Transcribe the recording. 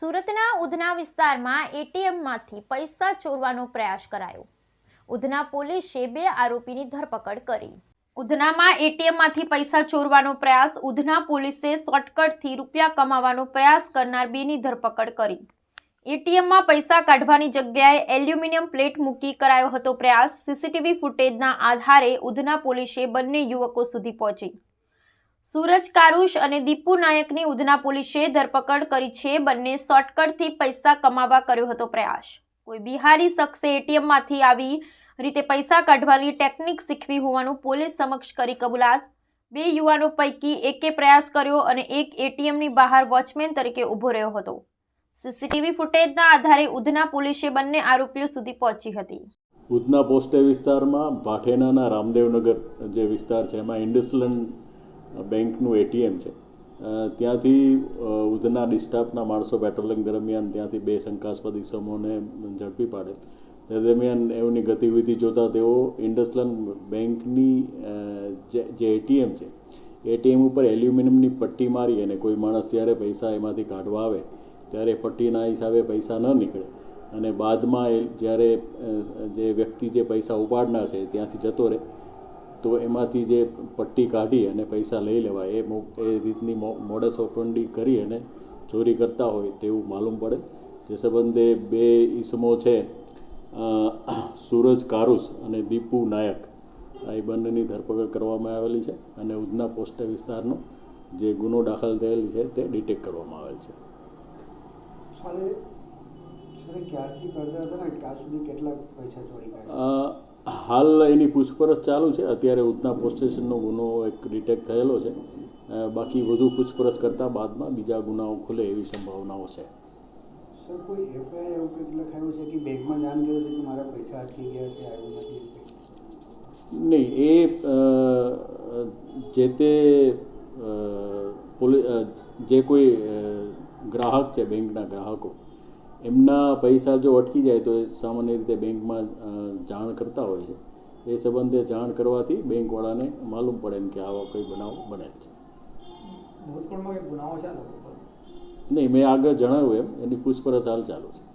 સુરતના ઉધના વિસ્તારમાં એટીએમમાંથી પૈસા ચોરવાનો પ્રયાસ કરાયો. ઉધના પોલીસે બે આરોપીની ધરપકડ કરી. ઉધનામાં એટીએમમાંથી પૈસા ચોરવાનો પ્રયાસ, ઉધના પોલીસે શોર્ટકટથી રૂપિયા કમાવાનો પ્રયાસ કરનાર બેની ધરપકડ કરી. એટીએમમાં પૈસા કાઢવાની જગ્યાએ એલ્યુમિનિયમ પ્લેટ મૂકી કરાયો હતો પ્રયાસ. સીસીટીવી ફૂટેજના આધારે ઉધના પોલીસે બંને યુવકો સુધી પહોંચી. સૂરજ કારુશ અને દીપુ નાયકની ઉધના પોલીસે ધરપકડ કરી છે. બંને શોર્ટકટથી પૈસા કમાવા કર્યો હતો પ્રયાસ. કોઈ બિહારી શખ્સે એટીએમમાંથી આવી રીતે પૈસા કાઢવાની ટેકનિક શીખવી હોવાનું પોલીસ સમક્ષ કરી કબૂલાત. બે યુવાનો પૈકી એકે પ્રયાસ કર્યો અને એક એટીએમની બહાર વોચમેન તરીકે ઊભો રહ્યો હતો. સીસીટીવી ફૂટેજના આધારે ઉધના પોલીસે બંને આરોપીઓ સુધી પહોંચી હતી. ઉધના પોસ્ટે વિસ્તારમાં ભાઠેનાના રામદેવનગર જે વિસ્તાર છે, એમાં ઇન્ડસલન્ડ બેંકનું એટીએમ છે. ત્યાંથી ઉધના ડિસ્ટાફના માણસો પેટ્રોલિંગ દરમિયાન ત્યાંથી બે શંકાસ્પદ ઇસમોને ઝડપી પાડે. તે દરમિયાન એમની ગતિવિધિ જોતા તેઓ ઇન્ડસલન્ડ બેંકની જે જે એટીએમ છે, એટીએમ ઉપર એલ્યુમિનિયમની પટ્ટી મારી અને કોઈ માણસ જ્યારે પૈસા એમાંથી કાઢવા આવે, ત્યારે પટ્ટીના હિસાબે પૈસા ન નીકળે. અને બાદમાં એ જ્યારે જે વ્યક્તિ જે પૈસા ઉપાડનાર છે ત્યાંથી જતો રહે. તો એમાંથી જે પટ્ટી કાઢી અને પૈસા લઈ લેવાય એ એ રીતની મોડસ ઓપરંડી કરી અને ચોરી કરતા હોય તેવું માલુમ પડે. તે સંબંધે બે ઈસમો છે સૂરજ કારુસ અને દીપુ નાયક. આ એ બંનેની ધરપકડ કરવામાં આવેલી છે અને ઉધના પોસ્ટ વિસ્તારનો જે ગુનો દાખલ થયેલ છે તે ડિટેક્ટ કરવામાં આવેલ છે. ક્યારથી કરતા હતા ને? ક્યાં સુધી કેટલા પૈસા ચોરી હાલ એની પૂછપરછ ચાલુ છે. અત્યારે ઉધના પોસ્ટ સ્ટેશનનો ગુનો એક ડિટેક્ટ થયેલો છે. બાકી વધુ પૂછપરછ કરતાં બાદમાં બીજા ગુનાઓ ખુલે એવી સંભાવનાઓ છે? નહીં એ જે તે જે કોઈ ગ્રાહક છે બેંકના ગ્રાહકો એમના પૈસા જો અટકી જાય તો એ સામાન્ય રીતે બેંકમાં જાણ કરતા હોય છે. એ સંબંધે જાણ કરવાથી બેંકવાળાને માલુમ પડે કે આવો કોઈ બનાવ બને છે. નહીં મેં આગળ જણાવ્યું એમ. એની પૂછપરછ હાલ ચાલુ છે.